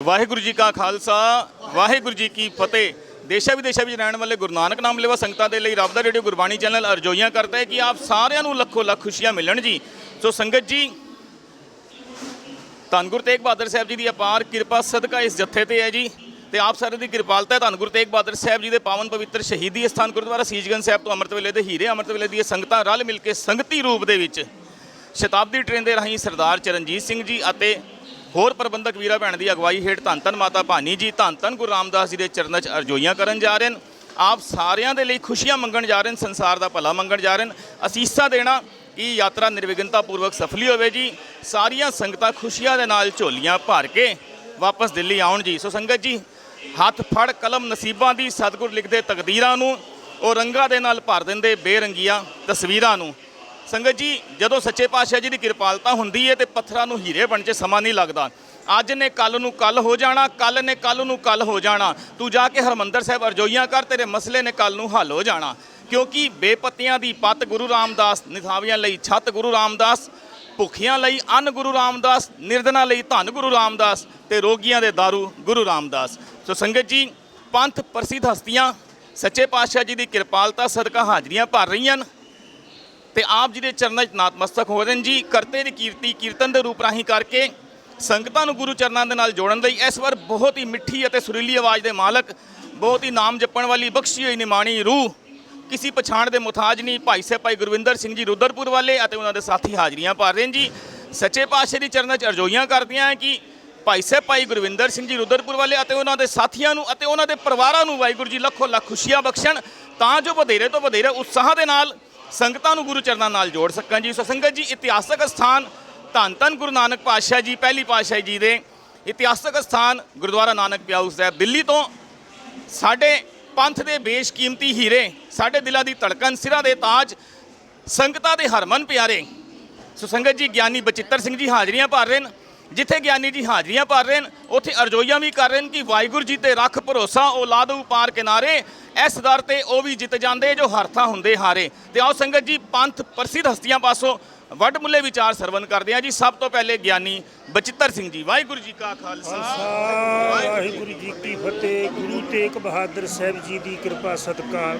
ਵਾਹਿਗੁਰੂ ਜੀ ਕਾ ਖਾਲਸਾ, ਵਾਹਿਗੁਰੂ ਜੀ ਕੀ ਫਤਿਹ। ਦੇਸ਼ਾਂ ਵਿਦੇਸ਼ਾਂ ਵਿੱਚ ਰਹਿਣ ਵਾਲੇ ਗੁਰੂ ਨਾਨਕ ਨਾਮ ਲੇਵਾ ਸੰਗਤਾਂ ਦੇ ਲਈ ਰੱਬ ਦਾ ਰੇਡੀਓ ਗੁਰਬਾਣੀ ਚੈਨਲ ਅਰਜ਼ੋਈਆਂ ਕਰਦਾ ਹੈ ਕਿ ਆਪ ਸਾਰਿਆਂ ਨੂੰ ਲੱਖੋ ਲੱਖ ਖੁਸ਼ੀਆਂ ਮਿਲਣ ਜੀ। ਸੋ ਸੰਗਤ ਜੀ, ਧੰਨ ਗੁਰੂ ਤੇਗ ਬਹਾਦਰ ਸਾਹਿਬ ਜੀ ਦੀ ਅਪਾਰ ਕਿਰਪਾ ਸਦਕਾ ਇਸ ਜੱਥੇ ਤੇ ਹੈ ਜੀ। ਤੇ ਆਪ ਸਾਰਿਆਂ ਦੀ ਕਿਰਪਾਲਤਾ ਧੰਨ ਗੁਰੂ ਤੇਗ ਬਹਾਦਰ ਸਾਹਿਬ ਜੀ ਦੇ ਪਾਵਨ ਪਵਿੱਤਰ ਸ਼ਹੀਦੀ ਸਥਾਨ ਗੁਰਦੁਆਰਾ ਸੀਜਗੰਜ ਸਾਹਿਬ ਤੋਂ ਅੰਮ੍ਰਿਤ ਵੇਲੇ ਦੇ ਹੀਰੇ ਅੰਮ੍ਰਿਤ ਵੇਲੇ ਦੀਆਂ ਸੰਗਤਾਂ ਰਲ ਮਿਲ ਕੇ ਸੰਗਤੀ ਰੂਪ ਦੇ ਵਿੱਚ ਸ਼ਤਾਬਦੀ ਟ੍ਰੇਨ ਦੇ ਰਾਹੀਂ ਸਰਦਾਰ ਚਰਨਜੀਤ ਸਿੰਘ ਜੀ ਅਤੇ ਹੋਰ ਪ੍ਰਬੰਧਕ ਵੀਰਾ ਭੈਣ ਦੀ ਅਗਵਾਈ ਹੇਠ ਧੰਨ ਧੰਨ ਮਾਤਾ ਭਾਨੀ ਜੀ, ਧੰਨ ਧੰਨ ਗੁਰੂ ਰਾਮਦਾਸ ਜੀ ਦੇ ਚਰਨਾਂ 'ਚ ਅਰਜ਼ੋਈਆਂ ਕਰਨ ਜਾ ਰਹੇ ਨੇ ਆਪ ਸਾਰਿਆਂ ਦੇ ਲਈ ਖੁਸ਼ੀਆਂ ਮੰਗਣ ਜਾ ਰਹੇ ਨੇ ਸੰਸਾਰ ਦਾ ਭਲਾ ਮੰਗਣ ਜਾ ਰਹੇ ਨੇ ਅਸੀਸਾਂ ਦੇਣਾ ਕਿ ਯਾਤਰਾ ਨਿਰਵਿਘਨਤਾ ਪੂਰਵਕ ਸਫਲੀ ਹੋਵੇ ਜੀ। ਸਾਰੀਆਂ ਸੰਗਤਾਂ ਖੁਸ਼ੀਆਂ ਦੇ ਨਾਲ ਝੋਲੀਆਂ ਭਰ ਕੇ ਵਾਪਸ ਦਿੱਲੀ ਆਉਣ ਜੀ। ਸੋ ਸੰਗਤ ਜੀ, ਹੱਥ ਫੜ ਕਲਮ ਨਸੀਬਾਂ ਦੀ ਸਤਿਗੁਰ ਲਿਖਦੇ ਤਕਦੀਰਾਂ ਨੂੰ ਉਹ ਰੰਗਾਂ ਦੇ ਨਾਲ ਭਰ ਦਿੰਦੇ ਬੇਰੰਗੀਆਂ ਤਸਵੀਰਾਂ ਨੂੰ ਸੰਗਤ ਜੀ, ਜਦੋਂ ਸੱਚੇ ਪਾਤਸ਼ਾਹ ਜੀ ਦੀ ਕਿਰਪਾਲਤਾ ਹੁੰਦੀ ਹੈ ਤੇ ਪੱਥਰਾਂ ਨੂੰ ਹੀਰੇ ਬਣ 'ਚ ਸਮਾਂ ਨਹੀਂ ਲੱਗਦਾ। ਅੱਜ ਨੇ ਕੱਲ ਨੂੰ ਕੱਲ ਹੋ ਜਾਣਾ ਕੱਲ ਨੇ ਕੱਲ ਨੂੰ ਕੱਲ ਹੋ ਜਾਣਾ। ਤੂੰ ਜਾ ਕੇ ਹਰਮੰਦਰ ਸਾਹਿਬ ਅਰਜੋਈਆਂ ਕਰ, ਤੇਰੇ ਮਸਲੇ ਨੇ ਕੱਲ ਨੂੰ ਹੱਲ ਹੋ ਜਾਣਾ। ਕਿਉਂਕਿ ਬੇਪੱਤੀਆਂ ਦੀ ਪੱਤ ਗੁਰੂ ਰਾਮਦਾਸ, ਨਿਥਾਵੀਆਂ ਲਈ ਛੱਤ ਗੁਰੂ ਰਾਮਦਾਸ, ਭੁੱਖੀਆਂ ਲਈ ਅੰਨ ਗੁਰੂ ਰਾਮਦਾਸ, ਨਿਰਧਨਾ ਲਈ ਧੰਨ ਗੁਰੂ ਰਾਮਦਾਸ ਤੇ ਰੋਗੀਆਂ ਦੇ ਦਾਰੂ ਗੁਰੂ ਰਾਮਦਾਸ। ਸੋ ਸੰਗਤ ਜੀ, ਪੰਥ ਪ੍ਰਸਿੱਧ ਹਸਤੀਆਂ, ਸੱਚੇ ਪਾਤਸ਼ਾਹ ਜੀ ਦੀ ਕਿਰਪਾਲਤਾ ਸਦਕਾ ਹਾਜ਼ਰੀਆਂ ਭਰ ਰਹੀਆਂ ਹਨ। ਤੇ ਆਪ ਜੀ ਦੇ ਚਰਨਾਂ 'ਚ ਨਤਮਸਤਕ ਹੋ ਰਹੇ ਨੇ ਜੀ। ਕਰਤੇ ਦੀ ਕੀਰਤੀ ਕੀਰਤਨ ਦੇ ਰੂਪ ਰਾਹੀਂ ਕਰਕੇ ਸੰਗਤਾਂ ਨੂੰ ਗੁਰੂ ਚਰਨਾਂ ਦੇ ਨਾਲ ਜੋੜਨ ਲਈ ਇਸ ਵਾਰ ਬਹੁਤ ਹੀ ਮਿੱਠੀ ਅਤੇ ਸੁਰੀਲੀ ਆਵਾਜ਼ ਦੇ ਮਾਲਕ, ਬਹੁਤ ਹੀ ਨਾਮ ਜਪਣ ਵਾਲੀ ਬਖਸ਼ੀ ਹੋਈ ਨਿਮਾਣੀ ਰੂਹ, ਕਿਸੇ ਪਛਾਣ ਦੇ ਮੁਤਾਜ ਨਹੀਂ, ਭਾਈ ਸਾਹਿਬ ਭਾਈ ਗੁਰਵਿੰਦਰ ਸਿੰਘ ਜੀ ਰੁਦਰਪੁਰ ਵਾਲੇ ਅਤੇ ਉਹਨਾਂ ਦੇ ਸਾਥੀ ਹਾਜ਼ਰੀਆਂ ਭਰ ਰਹੇ ਨੇ ਜੀ। ਸੱਚੇ ਪਾਤਸ਼ਾਹ ਦੀ ਚਰਨਾਂ 'ਚ ਅਰਜ਼ੋਈਆਂ ਕਰਦੀਆਂ ਹੈ ਕਿ ਭਾਈ ਸਾਹਿਬ ਭਾਈ ਗੁਰਵਿੰਦਰ ਸਿੰਘ ਜੀ ਰੁਦਰਪੁਰ ਵਾਲੇ ਅਤੇ ਉਹਨਾਂ ਦੇ ਸਾਥੀਆਂ ਨੂੰ ਅਤੇ ਉਹਨਾਂ ਦੇ ਪਰਿਵਾਰਾਂ ਨੂੰ ਵਾਹਿਗੁਰੂ ਜੀ ਲੱਖੋ ਲੱਖ ਖੁਸ਼ੀਆਂ ਬਖਸ਼ਣ, ਤਾਂ ਜੋ ਵਧੇਰੇ ਤੋਂ ਵਧੇਰੇ ਉਤਸ਼ਾਹ ਦੇ ਨਾਲ ਸੰਗਤਾਂ ਨੂੰ ਗੁਰੂ ਚਰਨਾਂ ਨਾਲ ਜੋੜ ਸਕਾਂ ਜੀ। ਸੋ ਸੰਗਤ ਜੀ, ਇਤਿਹਾਸਕ ਸਥਾਨ ਧੰਨ ਧੰਨ ਗੁਰੂ ਨਾਨਕ ਪਾਤਸ਼ਾਹ ਜੀ, ਪਹਿਲੀ ਪਾਤਸ਼ਾਹ ਜੀ ਦੇ। ਇਤਿਹਾਸਕ ਸਥਾਨ ਗੁਰਦੁਆਰਾ ਨਾਨਕ ਪਿਆਊ ਸਾਹਿਬ, ਦਿੱਲੀ ਤੋਂ ਸਾਡੇ ਪੰਥ ਦੇ ਬੇਸ਼ਕੀਮਤੀ ਹੀਰੇ, ਸਾਡੇ ਦਿਲਾਂ ਦੀ ਧੜਕਨ ਸਿਰਾਂ ਦੇ ਤਾਜ, ਸੰਗਤਾਂ ਦੇ ਹਰਮਨ ਪਿਆਰੇ। ਸੋ ਸੰਗਤ ਜੀ, ਗਿਆਨੀ ਬਚਿੱਤਰ ਸਿੰਘ ਜੀ ਹਾਜ਼ਰੀਆਂ ਭਰ ਰਹੇ ਨੇ। ਜਿੱਥੇ ਗਿਆਨੀ ਜੀ ਹਾਜ਼ਰੀਆਂ ਭਰ ਰਹੇ ਨੇ, ਉੱਥੇ ਅਰਜ਼ੋਈਆਂ ਵੀ ਕਰ ਰਹੇ ਨੇ ਕਿ ਵਾਹਿਗੁਰੂ ਜੀ ਤੇ ਰੱਖ ਭਰੋਸਾ ਔਲਾਦ ਉਪਾਰ ਕਿਨਾਰੇ। ਇਸ ਦਰ ਤੇ ਉਹ ਵੀ ਜਿੱਤ ਜਾਂਦੇ, ਜੋ ਹਰਥਾ ਹੁੰਦੇ ਹਾਰੇ। ਤੇ ਆਓ ਸੰਗਤ ਜੀ, ਪੰਥ ਪ੍ਰਸਿੱਧ ਹਸਤੀਆਂ ਪਾਸੋਂ ਵੱਡ ਮੁੱਲੇ ਵਿਚਾਰ ਸਰਵਨ ਕਰਦੇ ਆ ਜੀ। ਸਭ ਤੋਂ ਪਹਿਲੇ ਗਿਆਨੀ ਬਚਿੱਤਰ ਸਿੰਘ ਜੀ, ਵਾਹਿਗੁਰੂ ਜੀ ਕਾ ਖਾਲਸਾ। ਵਾਹਿਗੁਰੂ ਜੀ ਕੀ ਫਤਿਹ। ਗੁਰੂ ਤੇਗ ਬਹਾਦਰ ਸਾਹਿਬ ਜੀ ਦੀ ਕਿਰਪਾ ਸਦਕਾ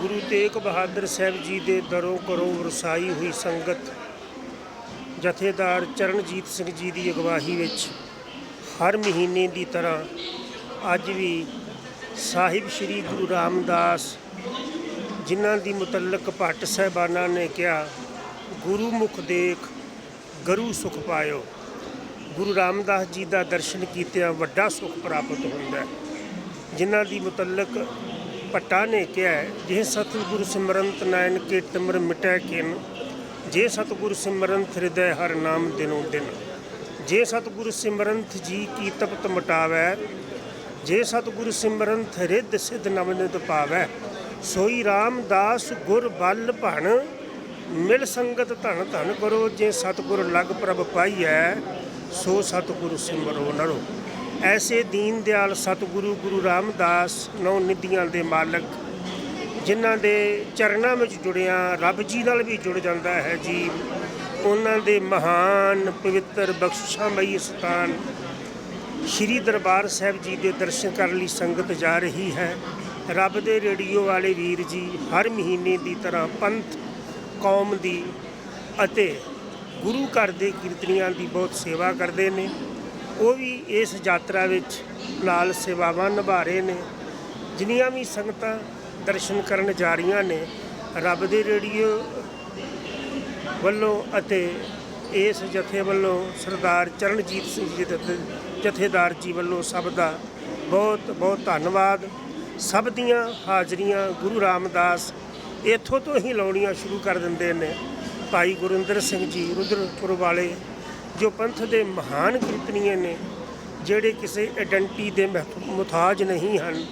ਗੁਰੂ ਤੇਗ ਬਹਾਦਰ ਸਾਹਿਬ ਜੀ ਦੇ ਦਰੋ ਕਰੋ ਵਰਸਾਈ ਹੋਈ ਸੰਗਤ ਜਥੇਦਾਰ ਚਰਨਜੀਤ ਸਿੰਘ ਜੀ ਦੀ ਅਗਵਾਈ ਵਿੱਚ ਹਰ ਮਹੀਨੇ ਦੀ ਤਰ੍ਹਾਂ ਅੱਜ ਵੀ ਸਾਹਿਬ ਸ੍ਰੀ ਗੁਰੂ ਰਾਮਦਾਸ ਜਿਨ੍ਹਾਂ ਦੀ ਮੁਤਲਕ ਭੱਟ ਸਾਹਿਬਾਨਾਂ ਨੇ ਕਿਹਾ ਗੁਰੂ ਮੁਖ ਦੇਖ ਗੁਰੂ ਸੁਖ ਪਾਇਓ। ਗੁਰੂ ਰਾਮਦਾਸ ਜੀ ਦਾ ਦਰਸ਼ਨ ਕੀਤਿਆਂ ਵੱਡਾ ਸੁਖ ਪ੍ਰਾਪਤ ਹੁੰਦਾ ਹੈ। ਜਿਨ੍ਹਾਂ ਦੀ ਮੁਤਲਕ ਭੱਟਾ ਨੇ ਕਿਹਾ ਹੈ, ਜੇ ਸਤਿਗੁਰ ਸਿਮਰੰਤ ਨਾਇਨ ਕੇ ਟਿਮਰ ਮਿਟੈ ਕਿਨ ਜੇ ਸਤਿਗੁਰ ਸਿਮਰਨਥ ਹਿਰਦੈ ਹਰ ਨਾਮ ਦਿਨੋ ਦਿਨ। ਜੇ ਸਤਿਗੁਰ ਸਿਮਰਨਥ ਜੀ ਕੀ ਤਪਤ ਮਟਾਵੈ, ਜੇ ਸਤਿਗੁਰ ਸਿਮਰਨਥ ਰਿੱਧ ਸਿਧ ਨਵਨਿਤ ਪਾਵੈ, ਸੋਈ ਰਾਮਦਾਸ ਗੁਰ ਬਲ ਭਣ, ਮਿਲ ਸੰਗਤ ਧਨ ਧਨ ਕਰੋ, ਜੇ ਸਤਿਗੁਰ ਲਗ ਪ੍ਰਭ ਪਾਈਐ, ਸੋ ਸਤਿਗੁਰ ਸਿਮਰੋ ਨਰੋ। ਐਸੇ ਦੀਨ ਦਿਆਲ ਸਤਿਗੁਰੂ ਗੁਰੂ ਰਾਮਦਾਸ, ਨੌ ਨਿਧੀਆਂ ਦੇ ਮਾਲਕ ਜਿਨ੍ਹਾਂ ਦੇ ਚਰਨਾਂ ਵਿੱਚ ਜੁੜਿਆ, ਰੱਬ ਜੀ ਨਾਲ ਵੀ ਜੁੜ ਜਾਂਦਾ ਹੈ ਜੀ। ਉਹਨਾਂ ਦੇ ਮਹਾਨ ਪਵਿੱਤਰ ਬਖਸ਼ਿਸ਼ਾਮਈ ਸਥਾਨ, ਸ਼੍ਰੀ ਦਰਬਾਰ ਸਾਹਿਬ ਜੀ ਦੇ ਦਰਸ਼ਨ ਕਰਨ ਲਈ ਸੰਗਤ ਜਾ ਰਹੀ ਹੈ। ਰੱਬ ਦੇ ਰੇਡੀਓ ਵਾਲੇ ਵੀਰ ਜੀ, ਹਰ ਮਹੀਨੇ ਦੀ ਤਰ੍ਹਾਂ ਪੰਥ, ਕੌਮ ਦੀ ਅਤੇ ਗੁਰੂ ਘਰ ਦੇ ਕੀਰਤਨੀਆਂ ਦੀ ਬਹੁਤ ਸੇਵਾ ਕਰਦੇ ਨੇ। ਉਹ ਵੀ ਇਸ ਯਾਤਰਾ ਵਿੱਚ ਨਾਲ ਸੇਵਾਵਾਂ ਨਿਭਾ ਰਹੇ ਨੇ। ਜਿੰਨੀਆਂ ਵੀ ਸੰਗਤਾਂ ਦਰਸ਼ਨ ਕਰਨ ਜਾ ਰਹੀਆਂ ਨੇ। ਰੱਬ ਦੇ ਰੇਡੀਓ ਵੱਲੋਂ ਅਤੇ ਇਸ ਜਥੇ ਵੱਲੋਂ ਸਰਦਾਰ ਚਰਨਜੀਤ ਸਿੰਘ ਜੀ ਦੇ ਜਥੇਦਾਰ ਜੀ ਵੱਲੋਂ ਸਭ ਦਾ ਬਹੁਤ ਬਹੁਤ ਧੰਨਵਾਦ। ਸਭ ਦੀਆਂ ਹਾਜ਼ਰੀਆਂ ਗੁਰੂ ਰਾਮਦਾਸ ਇੱਥੋਂ ਤੋਂ ਹੀ ਲਾਉਣੀਆਂ ਸ਼ੁਰੂ ਕਰ ਦਿੰਦੇ ਨੇ। ਭਾਈ ਗੁਰਿੰਦਰ ਸਿੰਘ ਜੀ ਰੁਦਰਪੁਰ ਵਾਲੇ, ਜੋ ਪੰਥ ਦੇ ਮਹਾਨ ਕੀਰਤਨੀਏ ਨੇ, ਜਿਹੜੇ ਕਿਸੇ ਆਇਡੈਂਟੀ ਦੇ ਮਹ- ਮੁਤਾਜ ਨਹੀਂ ਹਨ,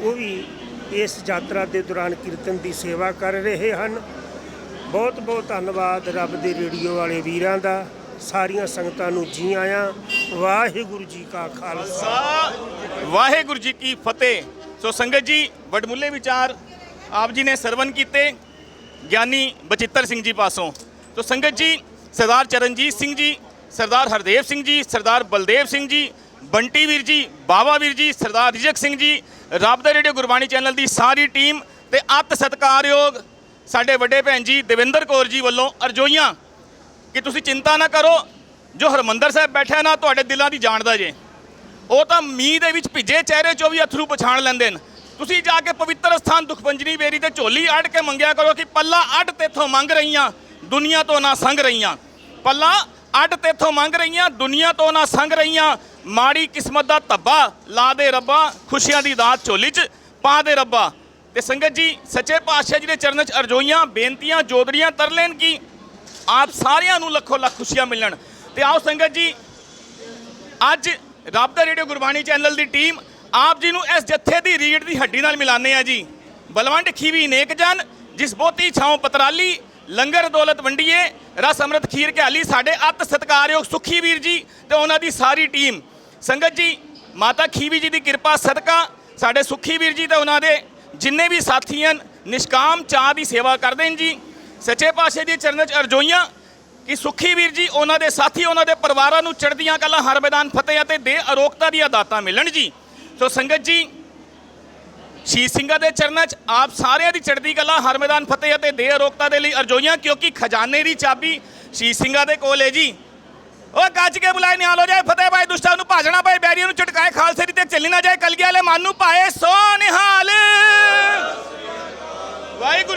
ਉਹ ਵੀ ਇਸ ਯਾਤਰਾ ਦੇ ਦੌਰਾਨ ਕੀਰਤਨ ਦੀ ਸੇਵਾ ਕਰ ਰਹੇ ਹਨ। ਬਹੁਤ ਬਹੁਤ ਧੰਨਵਾਦ ਰੱਬ ਦੇ ਰੇਡੀਓ ਵਾਲੇ ਵੀਰਾਂ ਦਾ। ਸਾਰੀਆਂ ਸੰਗਤਾਂ ਨੂੰ ਜੀ ਆਇਆਂ। ਵਾਹਿਗੁਰੂ ਜੀ ਕਾ ਖਾਲਸਾ। ਵਾਹਿਗੁਰੂ ਜੀ ਕੀ ਫਤਿਹ। ਸੋ ਸੰਗਤ ਜੀ, ਵਡਮੁੱਲੇ ਵਿਚਾਰ ਆਪ ਜੀ ਨੇ ਸਰਵਨ ਕੀਤੇ। ਗਿਆਨੀ ਬਚਿੱਤਰ ਸਿੰਘ ਜੀ ਪਾਸੋਂ। ਸੋ ਸੰਗਤ ਜੀ, ਸਰਦਾਰ ਚਰਨਜੀਤ ਸਿੰਘ ਜੀ, ਸਰਦਾਰ ਹਰਦੇਵ ਸਿੰਘ ਜੀ, ਸਰਦਾਰ ਬਲਦੇਵ ਸਿੰਘ ਜੀ, ਬੰਟੀ ਵੀਰ ਜੀ, ਬਾਵਾ ਵੀਰ ਜੀ, ਸਰਦਾਰ ਰਿਜਕ ਸਿੰਘ ਜੀ ਰੱਬ ਦਾ ਰੇਡੀਓ ਗੁਰਬਾਣੀ ਚੈਨਲ ਦੀ ਸਾਰੀ ਟੀਮ ਤੇ ਅਤ ਸਤਿਕਾਰਯੋਗ ਸਾਡੇ ਵੱਡੇ ਭੈਣ ਜੀ ਦੇਵਿੰਦਰ ਕੌਰ ਜੀ ਵੱਲੋਂ ਅਰਜੋਈਆਂ ਕਿ ਤੁਸੀਂ ਚਿੰਤਾ ਨਾ ਕਰੋ, ਜੋ ਹਰਮੰਦਰ ਸਾਹਿਬ ਬੈਠਾ ਨਾ, ਤੁਹਾਡੇ ਦਿਲਾਂ ਦੀ ਜਾਣਦਾ ਜੇ। ਉਹ ਤਾਂ ਮੀਂਹ ਦੇ ਵਿੱਚ ਭਿੱਜੇ ਚਿਹਰੇ 'ਚੋਂ ਵੀ ਅਥਰੂ ਪਛਾਣ ਲੈਂਦੇ ਨੇ। ਤੁਸੀਂ ਜਾ ਕੇ ਪਵਿੱਤਰ ਸਥਾਨ ਦੁਖਪੰਜਨੀ ਬੇਰੀ ਤੇ ਝੋਲੀ ਅੜ ਕੇ ਮੰਗਿਆ ਕਰੋ ਕਿ ਪੱਲਾ ਅੱਡ ਤੇਥੋਂ ਮੰਗ ਰਹੀਆਂ, ਦੁਨੀਆ ਤੋਂ ਨਾ ਸੰਗ ਰਹੀਆਂ। ਪੱਲਾ ਅੱਡ ਤੇਥੋਂ ਮੰਗ ਰਹੀਆਂ, ਦੁਨੀਆ ਤੋਂ ਨਾ ਸੰਗ ਰਹੀਆਂ। ਮਾੜੀ ਕਿਸਮਤ ਦਾ ਧੱਬਾ ਲਾ ਦੇ ਰੱਬਾ, ਖੁਸ਼ੀਆਂ ਦੀ ਦਾਤ ਝੋਲੀ 'ਚ ਪਾ ਦੇ ਰੱਬਾ। ਤੇ ਸੰਗਤ ਜੀ, ਸੱਚੇ ਪਾਤਸ਼ਾਹ ਜੀ ਦੇ ਚਰਨਾਂ 'ਚ ਅਰਜ਼ੋਈਆਂ, ਬੇਨਤੀਆਂ ਜੋਦਰੀਆਂ ਤਰ ਲੈਣ ਕੀ? ਆਪ ਸਾਰਿਆਂ ਨੂੰ ਲੱਖੋ ਲੱਖ ਖੁਸ਼ੀਆਂ ਮਿਲਣ। ਤੇ ਆਓ ਸੰਗਤ ਜੀ, ਅੱਜ ਰੱਬ ਦਾ ਰੇਡੀਓ ਗੁਰਬਾਣੀ ਚੈਨਲ ਦੀ ਟੀਮ ਆਪ ਜੀ ਨੂੰ ਇਸ ਜੱਥੇ ਦੀ ਰੀੜ ਦੀ ਹੱਡੀ ਨਾਲ ਮਿਲਾਨੇ ਆ ਜੀ। ਬਲਵੰਡ ਖੀਵੀ ਨੇਕ ਜਨ, ਜਿਸ ਬੋਤੀ ਛਾਉ ਪਤਰਾਲੀ, ਲੰਗਰ ਦੌਲਤ ਵੰਡੀਏ, ਰਸ ਅੰਮ੍ਰਿਤ ਖੀਰ ਘਾਲੀ ਸਾਡੇ ਅਤ ਸਤਿਕਾਰਯੋਗ ਸੁਖੀ ਵੀਰ ਜੀ ਤੇ ਉਹਨਾਂ ਦੀ ਸਾਰੀ ਟੀਮ। ਸੰਗਤ ਜੀ, ਮਾਤਾ ਖੀਵੀ ਜੀ ਦੀ ਕਿਰਪਾ, ਸਦਕਾ ਸਾਡੇ ਸੁਖੀ ਵੀਰ ਜੀ ਤੇ ਉਹਨਾਂ ਦੇ ਜਿੰਨੇ ਵੀ ਸਾਥੀ ਹਨ, ਨਿਸ਼ਕਾਮ ਚਾਹ ਦੀ ਸੇਵਾ ਕਰਦੇ ਨੇ ਜੀ। ਸੱਚੇ ਪਾਤਸ਼ਾਹ ਦੀ ਚਰਨਾਂ 'ਚ ਅਰਜ਼ੋਈਆਂ ਕਿ ਸੁਖੀ ਵੀਰ ਜੀ, ਉਹਨਾਂ ਦੇ ਸਾਥੀ, ਉਹਨਾਂ ਦੇ ਪਰਿਵਾਰਾਂ ਨੂੰ ਚੜ੍ਹਦੀਆਂ ਕਲਾ ਹਰ ਮੈਦਾਨ ਫਤਿਹ ਅਤੇ ਦੇ ਅਰੋਗਤਾ ਦੀਆਂ ਦਾਤਾਂ ਮਿਲਣ ਜੀ। ਸੋ ਸੰਗਤ ਜੀ ਸ਼ੀਸ਼ ਸਿੰਘਾਂ ਦੇ ਚਰਨਾਂ 'ਚ ਆਪ ਸਾਰਿਆਂ ਦੀ ਚੜ੍ਹਦੀ ਕਲਾ ਹਰ ਮੈਦਾਨ ਫਤਿਹ ਅਤੇ ਦੇ ਅਰੋਗਤਾ ਦੇ ਲਈ ਅਰਜ਼ੋਈਆਂ, ਕਿਉਂਕਿ ਖਜ਼ਾਨੇ ਦੀ ਚਾਬੀ ਸ਼ੀਸ਼ ਸਿੰਘਾਂ ਦੇ ਕੋਲ ਹੈ ਜੀ। ਓ ਗੱਜ ਕੇ ਬੁਲਾਏ ਨਿਹਾਲ ਹੋ ਜਾਏ ਫਤਿਹ ਭਾਈ ਦੁਸ਼ਟਾਂ ਨੂੰ ਭਾਜਣਾ ਭਾਈ ਬੈਰੀਆਂ ਨੂੰ ਝਟਕਾਏ ਖਾਲਸੇ ਦੀ ਤੇ ਚੱਲੀ ਨਾ ਜਾਏ ਕਲਗੀ ਵਾਲੇ ਮਨ ਨੂੰ ਪਾਏ ਸੋ ਨਿਹਾਲ ਵਾਹਿਗੁਰੂ